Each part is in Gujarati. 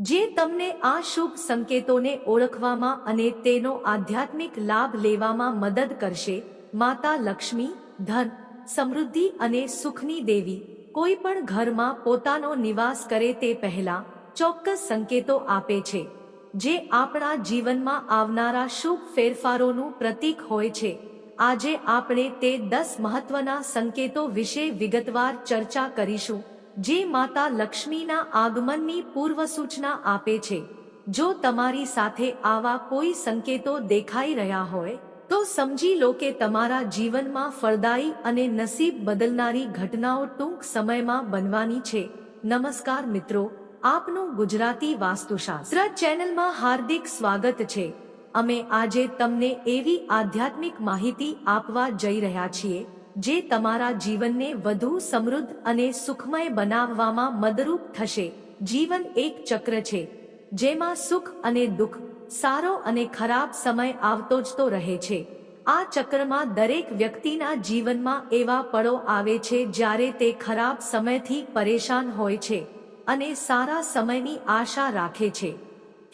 જે તમને આ શુભ સંકેતોને ઓળખવામાં અને તેનો આધ્યાત્મિક લાભ લેવામાં મદદ કરશે. માતા લક્ષ્મી, ધન, સમૃદ્ધિ અને સુખની દેવી, કોઈ પણ ઘરમાં પોતાનો નિવાસ કરે તે પહેલા ચોક્કસ સંકેતો આપે છે. જે આપણા જીવનમાં આવનારા શુભ ફેરફારોનું પ્રતીક હોય છે. આજે આપણે તે દસ મહત્વના સંકેતો વિશે વિગતવાર ચર્ચા કરીશું. જે માતા લક્ષ્મીના આગમનની પૂર્વ સૂચના આપે છે. જો તમારી સાથે આવા કોઈ સંકેતો દેખાઈ રહ્યા હોય, તો સમજી લો કે તમારા જીવનમાં ફળદાયી અને નસીબ બદલનારી ઘટનાઓ ટૂંક સમયમાં બનવાની છે. નમસ્કાર મિત્રો, આપનું ગુજરાતી વાસ્તુશાસ્ત્ર ચેનલમાં હાર્દિક સ્વાગત છે. અમે આજે તમને એવી આધ્યાત્મિક માહિતી આપવા જઈ રહ્યા છીએ જે તમારા જીવનને વધુ સમૃદ્ધ અને સુખમય બનાવવામાં મદરૂપ થશે. જીવન એક ચક્ર છે, જેમાં સુખ અને દુઃખ, સારો અને ખરાબ સમય આવતો જ તો રહે છે. આ ચક્રમાં દરેક વ્યક્તિના જીવનમાં એવા પળો આવે છે જ્યારે તે ખરાબ સમયથી પરેશાન હોય છે અને સારા સમયની આશા રાખે છે.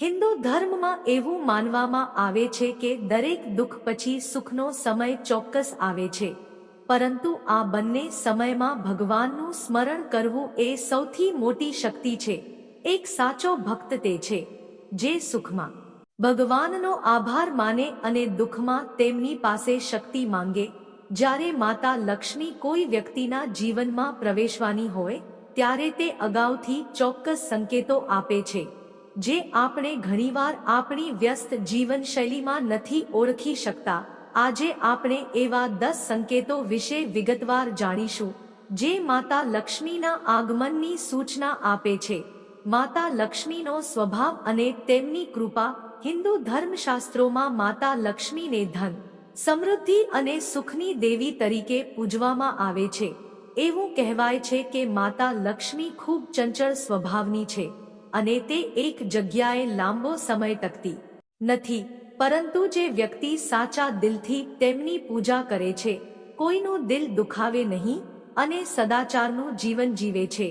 હિન્દુ ધર્મમાં એવું માનવામાં આવે છે કે દરેક દુઃખ પછી સુખનો સમય ચોક્કસ આવે છે. પરંતુ આ બંને સમયમાં ભગવાનનું સ્મરણ કરવું એ સૌથી મોટી શક્તિ છે. એક સાચો ભક્ત તે છે, જે સુખમાં, ભગવાનનો આભાર માને અને દુઃખમાં તેમની પાસે શક્તિ માંગે. જ્યારે માતા લક્ષ્મી કોઈ વ્યક્તિના જીવનમાં પ્રવેશવાની હોય, ત્યારે તે અગાઉથી ચોક્કસ સંકેતો આપે છે, જે આપણે ઘણીવાર આપણી વ્યસ્ત જીવનશૈલીમાં નથી ઓળખી શકતા. આજે આપણે એવા દસ સંકેતો વિશે વિગતવાર જાણીશું, જે માતા લક્ષ્મીના આગમનની સૂચના આપે છે. માતા લક્ષ્મીનો સ્વભાવ અને તેમની કૃપા હિન્દુ ધર્મશાસ્ત્રોમાં માતા લક્ષ્મીને ધન, સમૃદ્ધિ અને સુખની દેવી તરીકે પૂજવામાં આવે છે. એવું કહેવાય છે કે માતા લક્ષ્મી ખૂબ ચંચળ સ્વભાવની છે અને તે એક જગ્યાએ લાંબો સમય ટકતી નથી. પરંતુ જે વ્યક્તિ સાચા દિલથી તેમની પૂજા કરે છે, કોઈનું દિલ દુખાવે નહીં અને સદાચારનું જીવન જીવે છે.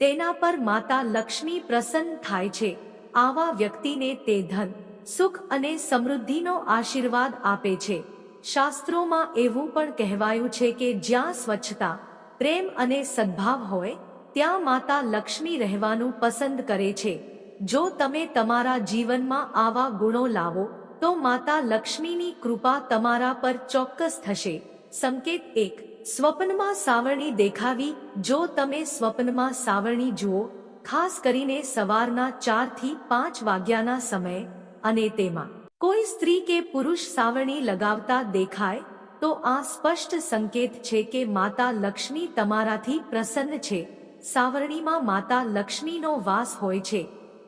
તેના પર માતા લક્ષ્મી પ્રસન્ન થાય છે. આવા વ્યક્તિને તે ધન, સુખ અને સમૃદ્ધિનો આશીર્વાદ આપે છે. શાસ્ત્રોમાં એવું પણ કહેવાયું છે કે જ્યાં સ્વચ્છતા, પ્રેમ અને સદ્ભાવ હોય, ત્યાં માતા લક્ષ્મી રહેવાનું પસંદ કરે છે. જો તમે તમારા જીવનમાં આવા ગુણો લાવો તો માતા લક્ષ્મીની કૃપા તમારા પર ચોક્કસ થશે. સંકેત એક, સ્વપ્નમાં સાવરણી દેખાવી, જો તમે સ્વપ્નમાં સાવરણી જુઓ, ખાસ કરીને સવારના ચારથી પાંચ વાગ્યાના સમયે, અને તેમાં, કોઈ સ્ત્રી કે પુરુષ સાવરણી લગાવતા દેખાય, તો આ સ્પષ્ટ સંકેત છે કે માતા લક્ષ્મી તમારાથી પ્રસન્ન છે. સાવરણીમાં માતા લક્ષ્મીનો વાસ હોય છે,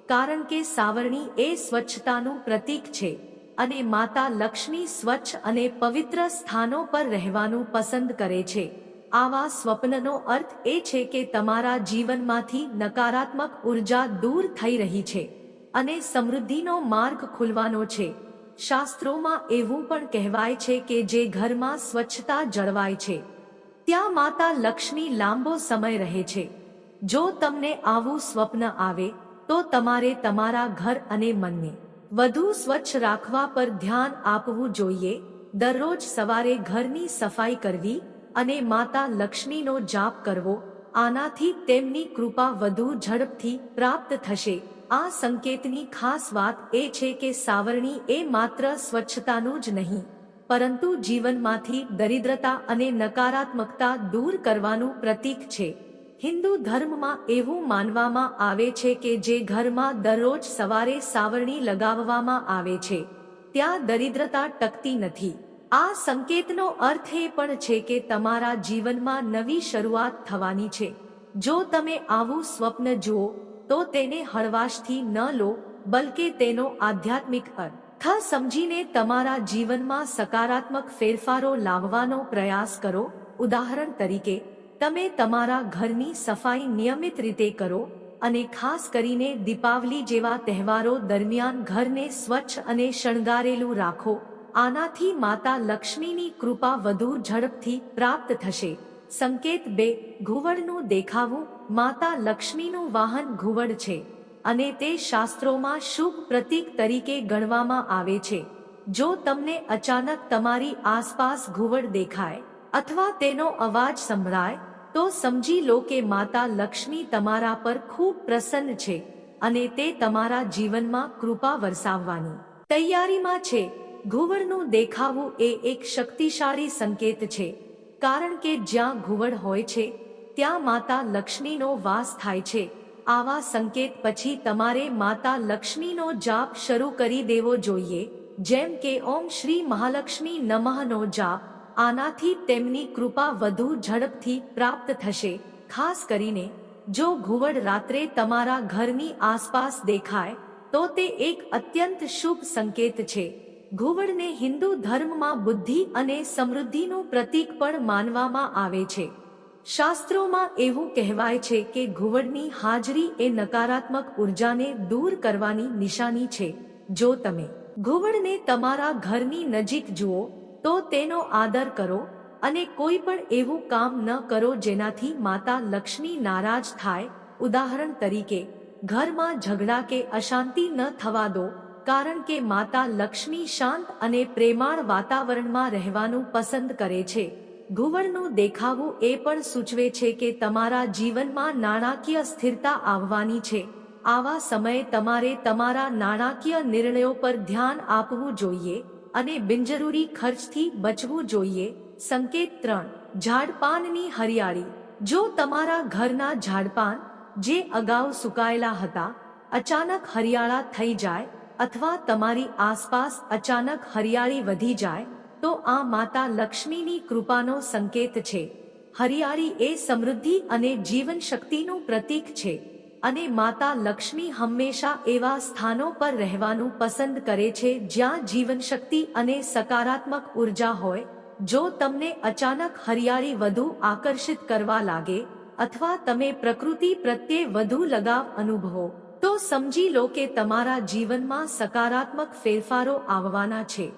કારણ કે સાવરણી એ સ્વચ્છતાનું પ્રતીક છે. અને માતા લક્ષ્મી સ્વચ્છ અને પવિત્ર સ્થાનો પર રહેવાનું પસંદ કરે છે. આવા સ્વપ્નનો અર્થ એ છે કે તમારા જીવનમાંથી નકારાત્મક ઊર્જા દૂર થઈ રહી છે અને સમૃદ્ધિનો માર્ગ ખુલવાનો છે. શાસ્ત્રોમાં એવું પણ કહેવાય છે કે જે ઘરમાં સ્વચ્છતા જળવાય છે, ત્યાં માતા લક્ષ્મી લાંબો સમય રહે છે. જો તમને આવું સ્વપ્ન આવે, તો તમારે તમારા ઘર અને મનને વધુ સ્વચ્છ રાખવા પર ધ્યાન આપવું જોઈએ. દરરોજ સવારે ઘરની સફાઈ કરવી અને માતા લક્ષ્મીનો જાપ કરવો, આનાથી તેમની કૃપા વધુ ઝડપથી પ્રાપ્ત થશે. આ સંકેતની ખાસ વાત એ છે કે સાવરણી એ માત્ર સ્વચ્છતાનું જ નહીં, પરંતુ જીવનમાંથી દરિદ્રતા અને નકારાત્મકતા દૂર કરવાનું પ્રતીક છે. હિન્દુ ધર્મમાં એવું માનવામાં આવે છે કે જે ઘરમાં દરરોજ સવારે સાવરણી લગાવવામાં આવે છે, ત્યાં દરિદ્રતા ટકતી નથી. આ સંકેતનો અર્થ એ પણ છે કે તમારા જીવનમાં નવી શરૂઆત થવાની છે. જો તમે આવું સ્વપ્ન જુઓ, તો તેને હળવાશથી ન લો, બલકે તેનો આધ્યાત્મિક અર્થ. સમજીને તમારા જીવનમાં સકારાત્મક ફેરફારો લાવવાનો પ્રયાસ કરો. ઉદાહરણ તરીકે તમે તમારા ઘરની સફાઈ નિયમિત રીતે કરો અને ખાસ કરીને દીપાવલી જેવા તહેવારો દરમિયાન ઘરને સ્વચ્છ અને શણગારેલું રાખો. આનાથી માતા લક્ષ્મીની કૃપા વધુ ઝડપથી પ્રાપ્ત થશે. સંકેત બે, ઘુવડનું દેખાવું. માતા લક્ષ્મીનું વાહન ઘુવડ છે અને તે શાસ્ત્રોમાં શુભ પ્રતીક તરીકે ગણવામાં આવે છે. જો તમને અચાનક તમારી આસપાસ ઘુવડ દેખાય અથવા તેનો અવાજ સંભળાય તો સમજી લો કે માતા લક્ષ્મી તમારા પર ખૂબ પ્રસન્ન છે અને તે તમારા જીવનમાં કૃપા વરસાવવાની તૈયારીમાં છે. ઘુવડનું દેખાવું એ એક શક્તિશાળી સંકેત છે, કારણ કે જ્યાં ઘુવડ હોય છે, ત્યાં માતા લક્ષ્મીનો વાસ થાય છે. આવા સંકેત પછી તમારે માતા લક્ષ્મીનો જાપ શરૂ કરી દેવો જોઈએ, જેમ કે ઓમ શ્રી મહાલક્ષ્મી નમઃનો જાપ આનાથી તેમની કૃપા વધુ ઝડપથી પ્રાપ્ત થશે. ખાસ કરીને, જો ઘુવડ રાત્રે તમારા ઘરની આસપાસ દેખાય, તો તે એક અત્યંત શુભ સંકેત છે. ઘુવડને હિન્દુ ધર્મમાં બુદ્ધિ અને સમૃદ્ધિનું પ્રતીક પણ માનવામાં આવે છે. શાસ્ત્રોમાં એવું કહેવાય છે કે ઘુવડની હાજરી એ નકારાત્મક ઉર્જાને દૂર કરવાની નિશાની છે. જો તમે ઘુવડને તમારા ઘરની નજીક જુઓ તો તેનો આદર કરો અને કોઈ પણ એવું કામ ન કરો જેનાથી માતા લક્ષ્મી નારાજ થાય. ઉદાહરણ તરીકે, ઘરમાં ઝઘડા કે અશાંતિ ન થવા દો, કારણ કે માતા લક્ષ્મી શાંત અને પ્રેમાળ વાતાવરણમાં રહેવાનું પસંદ કરે છે. ઘુવડનું દેખાવું એ પણ સૂચવે છે કે તમારા જીવનમાં નાણાકીય સ્થિરતા આવવાની છે. આવા સમયે તમારે તમારા નાણાકીય નિર્ણયો પર ધ્યાન આપવું જોઈએ. અને બિનજરૂરી ખર્ચથી બચવું જોઈએ. સંકેત ત્રણ, ઝાડપાનની હરિયાળી. જો તમારા ઘરના ઝાડપાન, જે અગાઉ સુકાયેલા હતા, અચાનક હરિયાળા થઈ જાય અથવા તમારી આસપાસ અચાનક હરિયાળી વધી જાય, તો આ માતા લક્ષ્મીની કૃપાનો સંકેત છે. હરિયાળી એ સમૃદ્ધિ અને જીવન શક્તિનું પ્રતીક છે. અને માતા લક્ષ્મી હંમેશા એવા સ્થાનો પર રહેવાનું પસંદ કરે છે જ્યાં જીવનશક્તિ અને સકારાત્મક ઊર્જા હોય, જો તમને અચાનક હરિયાળી વધુ આકર્ષિત કરવા લાગે, અથવા તમે પ્રકૃતિ પ્રત્યે વધુ લગાવ અનુભવો, તો સમજી લો કે તમારા જીવનમાં સકારાત્મક ફેરફારો આવવાના છે.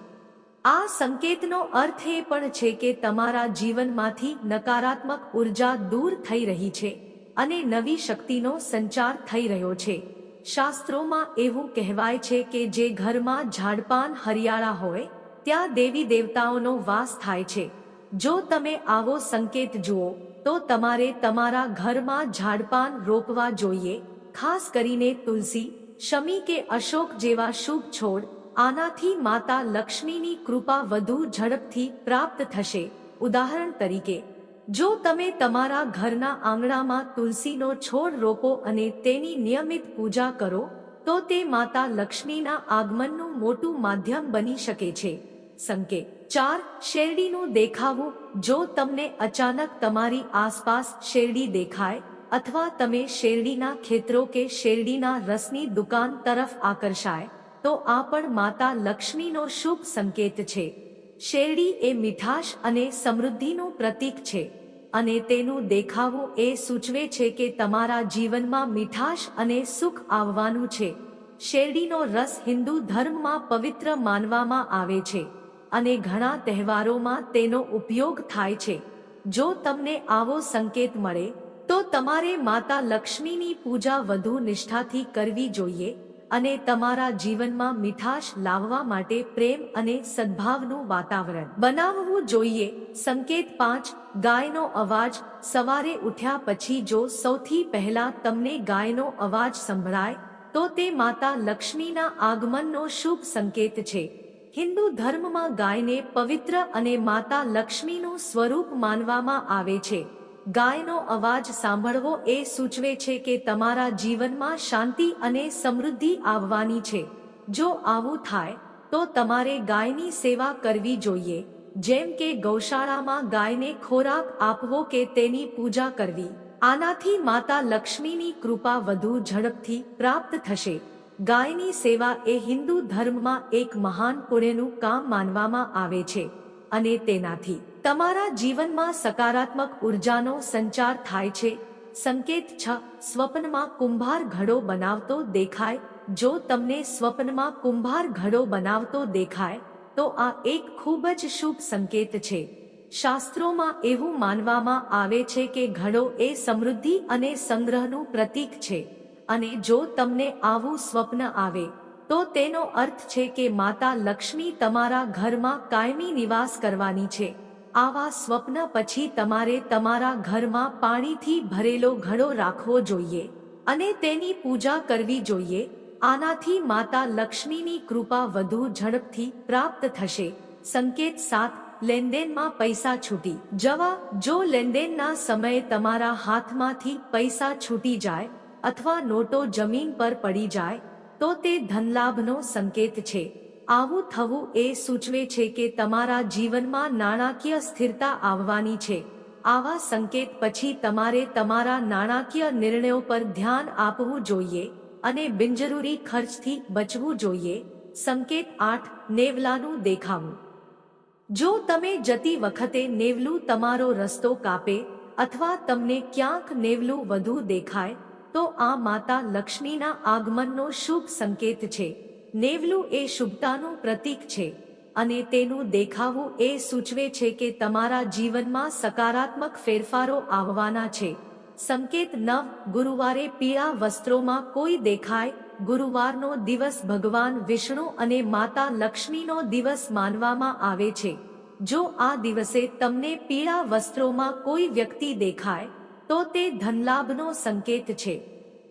આ સંકેતનો અર્થ એ પણ છે કે તમારા જીવનમાંથી નકારાત્મક ઊર્જા દૂર થઈ રહી છે. અને નવી શક્તિનો સંચાર થઈ રહ્યો છે. શાસ્ત્રોમાં એવું કહેવાય છે કે જે ઘરમાં ઝાડપાન હરિયાળા હોય, ત્યાં દેવી દેવતાઓનો વાસ થાય છે. જો તમે આવો સંકેત જુઓ, તો તમારે તમારા ઘરમાં ઝાડપાન રોપવા જોઈએ, ખાસ કરીને તુલસી, શમી કે અશોક જેવા શુભ છોડ, આનાથી માતા લક્ષ્મીની કૃપા વધુ ઝડપથી પ્રાપ્ત થશે. ઉદાહરણ તરીકે જો તમે તમારા ઘરના આંગણામાં તુલસીનો છોડ રોપો અને તેની નિયમિત પૂજા કરો, તો તે માતા લક્ષ્મીના આગમનનું મોટું માધ્યમ બની શકે છે. સંકેત. ચાર. શેરડીનું દેખાવું. જો તમને અચાનક તમારી આસપાસ શેરડી દેખાય, અથવા તમે શેરડીના ખેતરો કે શેરડીના રસની દુકાન તરફ આકર્ષાય, તો આ પણ માતા લક્ષ્મીનો શુભ સંકેત છે. શેરડી એ મીઠાશ અને સમૃદ્ધિનું પ્રતીક છે અને તેનું દેખાવું એ સૂચવે છે કે તમારા જીવનમાં મીઠાશ અને સુખ આવવાનું છે. શેરડીનો રસ હિન્દુ ધર્મમાં પવિત્ર માનવામાં આવે છે અને ઘણા તહેવારોમાં તેનો ઉપયોગ થાય છે. જો તમને આવો સંકેત મળે, તો તમારે માતા લક્ષ્મીની પૂજા વધુ નિષ્ઠાથી કરવી જોઈએ અને તમારા જીવનમાં મીઠાશ લાવવા માટે પ્રેમ અને સદભાવનું વાતાવરણ. બનાવવું જોઈએ. સંકેત પાંચ, ગાયનો અવાજ. સવારે ઉઠ્યા પછી જો સૌથી પહેલા તમને ગાયનો અવાજ સંભળાય, તો તે માતા લક્ષ્મીના આગમનનો શુભ સંકેત છે. હિન્દુ ધર્મમાં ગાયને પવિત્ર અને માતા લક્ષ્મીનું સ્વરૂપ માનવામાં આવે છે. ગાયનો અવાજ સાંભળવો એ સૂચવે છે કે તમારા જીવનમાં શાંતિ અને સમૃદ્ધિ આવવાની છે. જો આવું થાય, તો તમારે ગાયની સેવા કરવી જોઈએ, જેમ કે ગૌશાળામાં ગાયને ખોરાક આપવો કે તેની પૂજા કરવી. આનાથી માતા લક્ષ્મીની કૃપા વધુ ઝડપથી પ્રાપ્ત થશે. ગાયની સેવા એ હિન્દુ ધર્મમાં એક મહાન પુણ્યનું કામ માનવામાં આવે છે. અને તેનાથી તમારા જીવનમાં સકારાત્મક ઉર્જાનો સંચાર થાય છે. સંકેત છ, સ્વપ્નમાં કુંભાર ઘડો બનાવતો દેખાય. જો તમને સ્વપ્નમાં કુંભાર ઘડો બનાવતો દેખાય, તો આ એક ખૂબ જ શુભ સંકેત છે. શાસ્ત્રોમાં એવું માનવામાં આવે છે કે ઘડો એ સમૃદ્ધિ અને સંગ્રહનું પ્રતીક છે. અને જો તમને આવું સ્વપ્ન આવે તો તેનો અર્થ છે કે માતા લક્ષ્મી તમારા ઘરમાં કાયમી નિવાસ કરવાની છે. આવા સ્વપ્ન પછી તમારે તમારા ઘરમાં પાણીથી ભરેલો ઘડો રાખવો જોઈએ અને તેની પૂજા કરવી જોઈએ. આનાથી માતા લક્ષ્મીની કૃપા વધુ ઝડપથી પ્રાપ્ત થશે. સંકેત સાત, લેનદેનમાં પૈસા છૂટી. જવા, જો લેનદેનના સમયે તમારા હાથમાંથી પૈસા છૂટી જાય અથવા નોટો જમીન પર પડી જાય તો તે ધનલાભનો સંકેત છે. આવું થવું એ સૂચવે છે કે તમારા જીવનમાં નાણાકીય સ્થિરતા આવવાની છે. આવા સંકેત પછી તમારે તમારા નાણાકીય નિર્ણયો પર ધ્યાન આપવું જોઈએ અને બિનજરૂરી ખર્ચથી બચવું જોઈએ. સંકેત આઠ, નેવલાનું દેખાવું. જો તમે જતી વખતે નેવલું તમારો રસ્તો કાપે અથવા તમને ક્યાંક નેવલું વધુ દેખાય તો આ માતા લક્ષ્મીના આગમનનો શુભ સંકેત છે. નેવલું એ શુભતાનું પ્રતીક છે અને તેનું દેખાવું એ સૂચવે છે કે તમારા જીવનમાં સકારાત્મક ફેરફારો આવવાના છે. સંકેત નવ, ગુરુવારે પીળા વસ્ત્રોમાં કોઈ દેખાય, ગુરુવારનો દિવસ ભગવાન વિષ્ણુ અને માતા લક્ષ્મીનો દિવસ માનવામાં આવે છે. જો આ દિવસે તમને પીળા વસ્ત્રોમાં કોઈ વ્યક્તિ દેખાય તો તે ધનલાભનો સંકેત છે.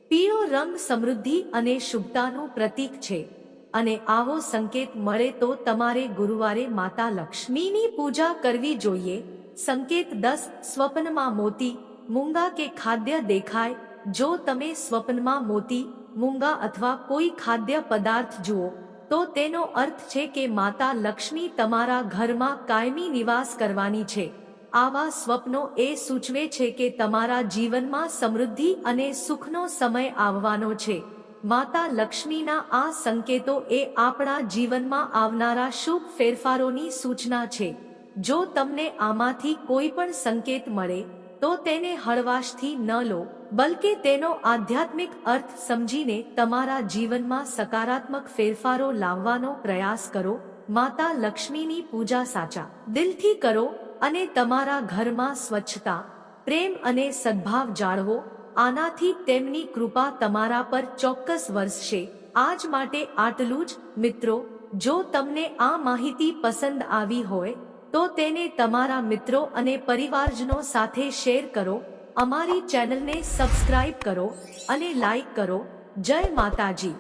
પીળો રંગ સમૃદ્ધિ અને શુભતાનું પ્રતીક છે. અને આવો સંકેત મળે તો તમારે ગુરુવારે માતા લક્ષ્મીની પૂજા કરવી જોઈએ. સંકેત દસ, સ્વપ્નમાં મોતી, મૂંગા કે ખાદ્ય દેખાય. જો તમે સ્વપ્નમાં મોતી, મૂંગા અથવા કોઈ ખાદ્ય પદાર્થ જુઓ, તો તેનો અર્થ છે કે માતા લક્ષ્મી તમારા ઘરમાં કાયમી નિવાસ કરવાની છે. આવા સ્વપ્નો એ સૂચવે છે કે તમારા જીવનમાં સમૃદ્ધિ અને સુખનો સમય આવવાનો છે. માતા લક્ષ્મીના આ સંકેતો એ આપણા જીવનમાં આવનારા શુભ ફેરફારોની સૂચના છે. જો તમને આમાંથી કોઈ પણ સંકેત મળે, તો તેને હળવાશથી ન લો, બલકે તેનો આધ્યાત્મિક અર્થ સમજીને તમારા જીવનમાં સકારાત્મક ફેરફારો લાવવાનો પ્રયાસ કરો. માતા લક્ષ્મીની પૂજા સાચા દિલથી કરો અને તમારા ઘરમાં સ્વચ્છતા, પ્રેમ અને સદ્ભાવ જાળવો, આનાથી તેમની કૃપા તમારા પર ચોક્કસ વરસશે. આજ માટે આટલું જ, મિત્રો. જો તમને આ માહિતી પસંદ આવી હોય, તો તેને તમારા મિત્રો અને પરિવારજનો સાથે શેર કરો, અમારી ચેનલને સબસ્ક્રાઇબ કરો અને લાઈક કરો. જય માતાજી.